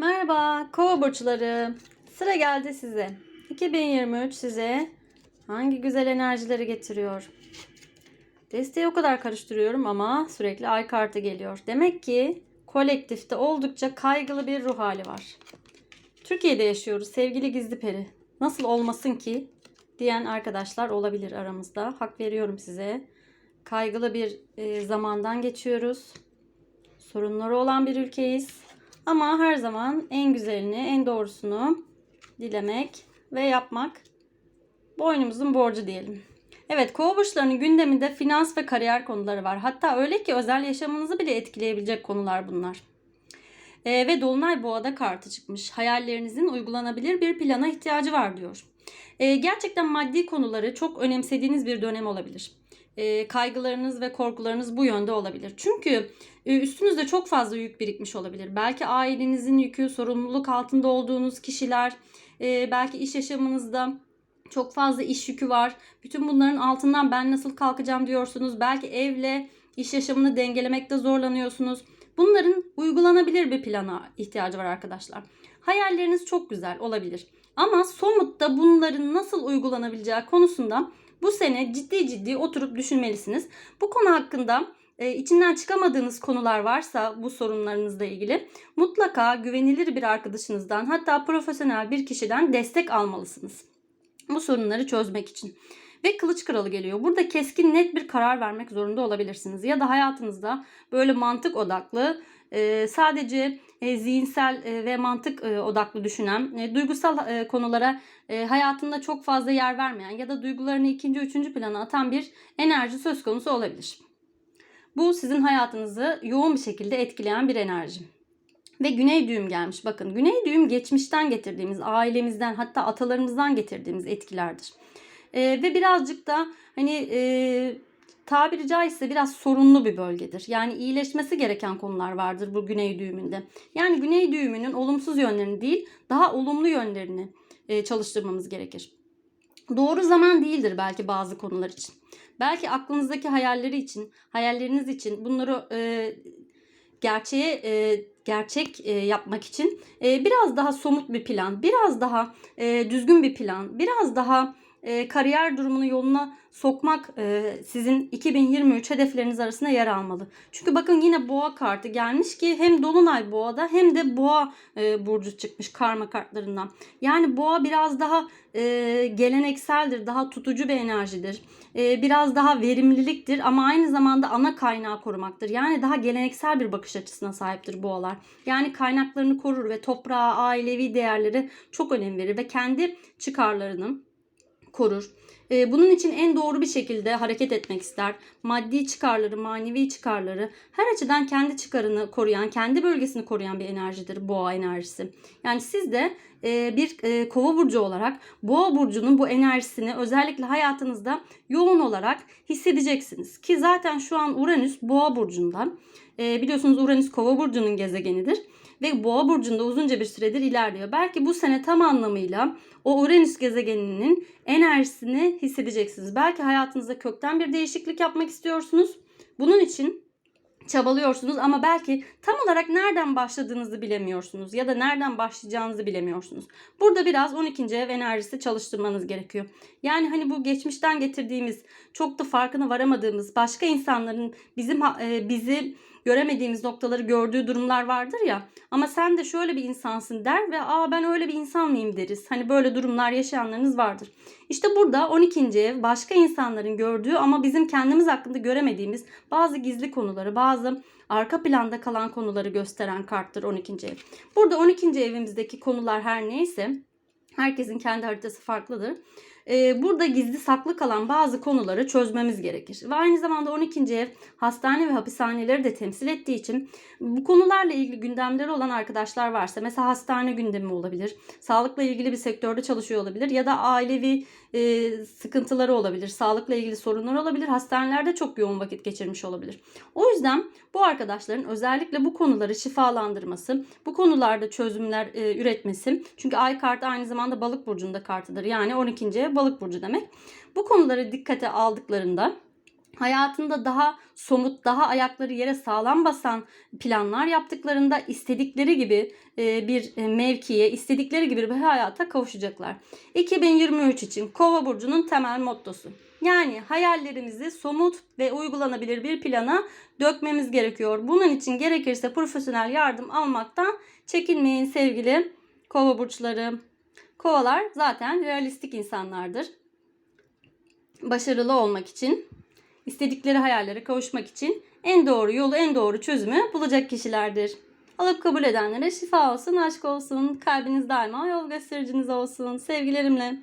Merhaba kova burçları. Sıra geldi size. 2023 size hangi güzel enerjileri getiriyor? Desteği o kadar karıştırıyorum ama sürekli ay kartı geliyor. Demek ki kolektifte oldukça kaygılı bir ruh hali var. Türkiye'de yaşıyoruz sevgili gizli peri. Nasıl olmasın ki diyen arkadaşlar olabilir aramızda. Hak veriyorum size. Kaygılı bir e, zamandan geçiyoruz. Sorunları olan bir ülkeyiz. Ama her zaman en güzelini, en doğrusunu dilemek ve yapmak boynumuzun borcu diyelim. Evet, kova burçlarının gündeminde finans ve kariyer konuları var. Hatta öyle ki özel yaşamınızı bile etkileyebilecek konular bunlar. Ee, ve Dolunay Boğa'da kartı çıkmış. Hayallerinizin uygulanabilir bir plana ihtiyacı var diyor. Ee, gerçekten maddi konuları çok önemsediğiniz bir dönem olabilir. Ee, kaygılarınız ve korkularınız bu yönde olabilir. Çünkü e, üstünüzde çok fazla yük birikmiş olabilir. Belki ailenizin yükü, sorumluluk altında olduğunuz kişiler, e, belki iş yaşamınızda çok fazla iş yükü var. Bütün bunların altından ben nasıl kalkacağım diyorsunuz. Belki evle iş yaşamını dengelemekte zorlanıyorsunuz. Bunların uygulanabilir bir plana ihtiyacı var arkadaşlar. Hayalleriniz çok güzel olabilir. Ama somutta bunların nasıl uygulanabileceği konusunda bu sene ciddi ciddi oturup düşünmelisiniz. Bu konu hakkında e, içinden çıkamadığınız konular varsa bu sorunlarınızla ilgili mutlaka güvenilir bir arkadaşınızdan hatta profesyonel bir kişiden destek almalısınız. Bu sorunları çözmek için. Ve kılıç kralı geliyor. Burada keskin net bir karar vermek zorunda olabilirsiniz. Ya da hayatınızda böyle mantık odaklı e, sadece e, zihinsel e, ve mantık odaklı düşünen, duygusal konulara hayatında çok fazla yer vermeyen ya da duygularını ikinci, üçüncü plana atan bir enerji söz konusu olabilir. Bu sizin hayatınızı yoğun bir şekilde etkileyen bir enerji. Ve güney düğüm gelmiş. Bakın güney düğüm geçmişten getirdiğimiz, ailemizden hatta atalarımızdan getirdiğimiz etkilerdir. E, ve birazcık da hani e, tabiri caizse biraz sorunlu bir bölgedir. Yani iyileşmesi gereken konular vardır bu güney düğümünde. Yani güney düğümünün olumsuz yönlerini değil daha olumlu yönlerini e, çalıştırmamız gerekir. Doğru zaman değildir belki bazı konular için. Belki aklınızdaki hayalleri için, hayalleriniz için bunları e, gerçeğe e, gerçek e, yapmak için e, biraz daha somut bir plan, biraz daha e, düzgün bir plan, biraz daha e, kariyer durumunu yoluna sokmak e, sizin 2023 hedefleriniz arasında yer almalı. Çünkü bakın yine boğa kartı gelmiş ki hem dolunay boğada hem de boğa e, burcu çıkmış karma kartlarından. Yani boğa biraz daha e, gelenekseldir, daha tutucu bir enerjidir. E, biraz daha verimliliktir ama aynı zamanda ana kaynağı korumaktır. Yani daha geleneksel bir bakış açısına sahiptir boğalar. Yani kaynaklarını korur ve toprağa, ailevi değerleri çok önem verir ve kendi çıkarlarını korur. Ee, bunun için en doğru bir şekilde hareket etmek ister. Maddi çıkarları, manevi çıkarları her açıdan kendi çıkarını koruyan, kendi bölgesini koruyan bir enerjidir boğa enerjisi. Yani siz de e, bir e, kova burcu olarak boğa burcunun bu enerjisini özellikle hayatınızda yoğun olarak hissedeceksiniz. Ki zaten şu an Uranüs boğa burcundan. E, biliyorsunuz Uranüs kova burcunun gezegenidir ve Boğa burcunda uzunca bir süredir ilerliyor. Belki bu sene tam anlamıyla o Uranüs gezegeninin enerjisini hissedeceksiniz. Belki hayatınızda kökten bir değişiklik yapmak istiyorsunuz. Bunun için çabalıyorsunuz ama belki tam olarak nereden başladığınızı bilemiyorsunuz ya da nereden başlayacağınızı bilemiyorsunuz. Burada biraz 12. ev enerjisi çalıştırmanız gerekiyor. Yani hani bu geçmişten getirdiğimiz çok da farkına varamadığımız başka insanların bizim e, bizi göremediğimiz noktaları gördüğü durumlar vardır ya. Ama sen de şöyle bir insansın der ve aa ben öyle bir insan mıyım deriz. Hani böyle durumlar yaşayanlarınız vardır. İşte burada 12. ev başka insanların gördüğü ama bizim kendimiz hakkında göremediğimiz bazı gizli konuları, bazı arka planda kalan konuları gösteren karttır 12. ev. Burada 12. evimizdeki konular her neyse herkesin kendi haritası farklıdır. Ee, burada gizli saklı kalan bazı konuları çözmemiz gerekir. Ve aynı zamanda 12. ev hastane ve hapishaneleri de temsil ettiği için bu konularla ilgili gündemleri olan arkadaşlar varsa mesela hastane gündemi olabilir, sağlıkla ilgili bir sektörde çalışıyor olabilir ya da ailevi e, sıkıntıları olabilir, sağlıkla ilgili sorunlar olabilir, hastanelerde çok yoğun vakit geçirmiş olabilir. O yüzden bu arkadaşların özellikle bu konuları şifalandırması, bu konularda çözümler e, üretmesi. Çünkü ay kartı aynı zamanda balık burcunda kartıdır. Yani 12. ev balık burcu demek. Bu konuları dikkate aldıklarında hayatında daha somut, daha ayakları yere sağlam basan planlar yaptıklarında istedikleri gibi e, bir mevkiye, istedikleri gibi bir hayata kavuşacaklar. 2023 için Kova burcunun temel mottosu. Yani hayallerimizi somut ve uygulanabilir bir plana dökmemiz gerekiyor. Bunun için gerekirse profesyonel yardım almaktan çekinmeyin sevgili Kova burçları. Kovalar zaten realistik insanlardır. Başarılı olmak için, istedikleri hayallere kavuşmak için en doğru yolu, en doğru çözümü bulacak kişilerdir. Alıp kabul edenlere şifa olsun, aşk olsun, kalbiniz daima yol göstericiniz olsun. Sevgilerimle.